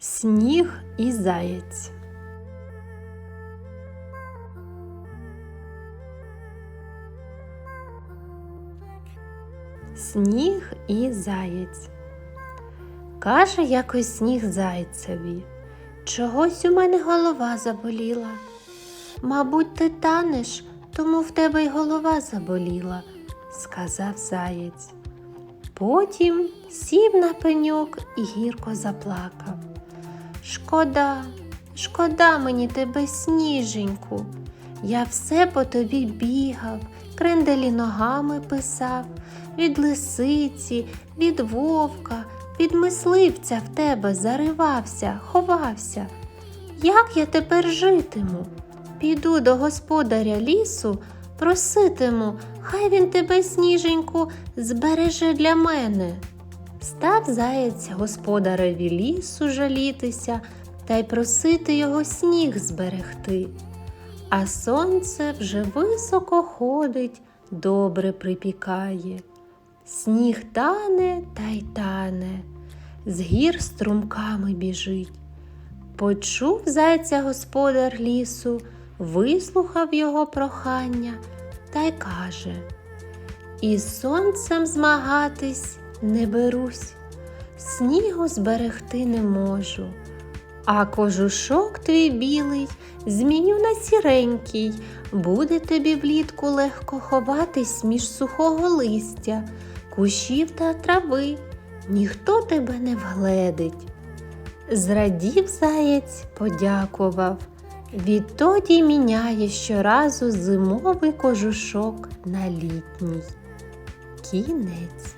Сніг і заєць. Сніг і заєць. Каже якось сніг зайцеві. Чогось у мене голова заболіла. Мабуть, ти танеш, тому в тебе й голова заболіла, сказав заєць. Потім сів на пеньок і гірко заплакав. Шкода, шкода мені тебе, сніженьку. Я все по тобі бігав, кренделі ногами писав, від лисиці, від вовка, від мисливця в тебе заривався, ховався. Як я тепер житиму? Піду до господаря лісу, проситиму, хай він тебе, сніженьку, збереже для мене. Став заєць господареві лісу жалітися та й просити його сніг зберегти. А сонце вже високо ходить, добре припікає. Сніг тане та й тане, з гір струмками біжить. Почув зайця господар лісу, вислухав його прохання та й каже: Із сонцем змагатись не берусь, снігу зберегти не можу, а кожушок твій білий зміню на сіренький, буде тобі влітку легко ховатись між сухого листя, кущів та трави, ніхто тебе не вгледить. Зрадів заєць, подякував. Відтоді міняє щоразу зимовий кожушок на літній. Кінець.